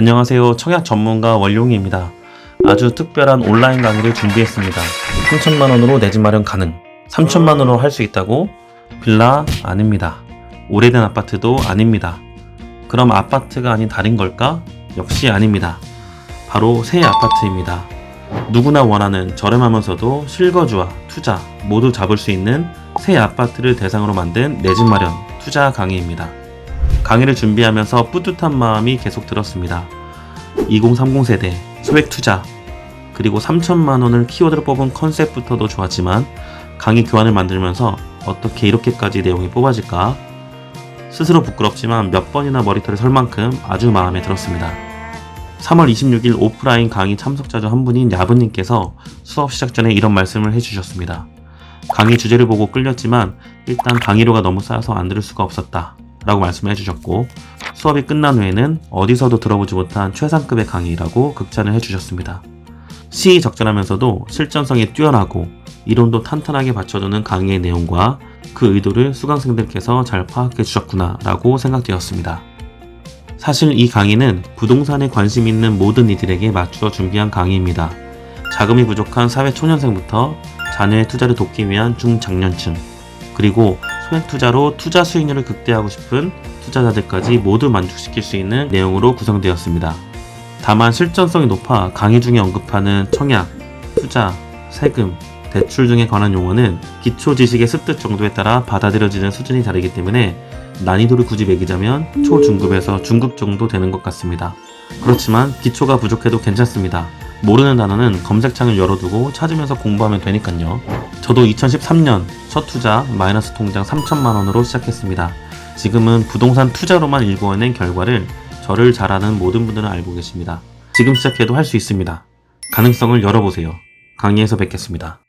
안녕하세요. 청약 전문가 원룡이입니다. 아주 특별한 온라인 강의를 준비했습니다. 3천만 원으로 내 집 마련 가능. 3천만 원으로 할 수 있다고? 빌라 아닙니다. 오래된 아파트도 아닙니다. 그럼 아파트가 아닌 다른 걸까? 역시 아닙니다. 바로 새 아파트입니다. 누구나 원하는 저렴하면서도 실거주와 투자 모두 잡을 수 있는 새 아파트를 대상으로 만든 내 집 마련 투자 강의입니다. 강의를 준비하면서 뿌듯한 마음이 계속 들었습니다. 2030 세대 소액 투자 그리고 3천만 원을 키워드로 뽑은 컨셉부터도 좋았지만 강의 교환을 만들면서 어떻게 이렇게까지 내용이 뽑아질까 스스로 부끄럽지만 몇 번이나 머리털을 설 만큼 아주 마음에 들었습니다. 3월 26일 오프라인 강의 참석자 중 한 분인 야부님께서 수업 시작 전에 이런 말씀을 해주셨습니다. 강의 주제를 보고 끌렸지만 일단 강의료가 너무 싸서 안 들을 수가 없었다. 라고 말씀을 해주셨고 수업이 끝난 후에는 어디서도 들어보지 못한 최상급의 강의라고 극찬을 해주셨습니다. 시의적절하면서도 실전성이 뛰어나고 이론도 탄탄하게 받쳐주는 강의의 내용과 그 의도를 수강생들께서 잘 파악해 주셨구나 라고 생각되었습니다. 사실 이 강의는 부동산에 관심 있는 모든 이들에게 맞추어 준비한 강의입니다. 자금이 부족한 사회 초년생부터 자녀의 투자를 돕기 위한 중장년층, 그리고 소액 투자로 투자 수익률을 극대화하고 싶은 투자자들까지 모두 만족시킬 수 있는 내용으로 구성되었습니다. 다만 실전성이 높아 강의 중에 언급하는 청약, 투자, 세금, 대출 등에 관한 용어는 기초 지식의 습득 정도에 따라 받아들여지는 수준이 다르기 때문에 난이도를 굳이 매기자면 초중급에서 중급 정도 되는 것 같습니다. 그렇지만 기초가 부족해도 괜찮습니다. 모르는 단어는 검색창을 열어두고 찾으면서 공부하면 되니까요. 저도 2013년 첫 투자 마이너스 통장 3천만 원으로 시작했습니다. 지금은 부동산 투자로만 일궈낸 결과를 저를 잘 아는 모든 분들은 알고 계십니다. 지금 시작해도 할 수 있습니다. 가능성을 열어보세요. 강의에서 뵙겠습니다.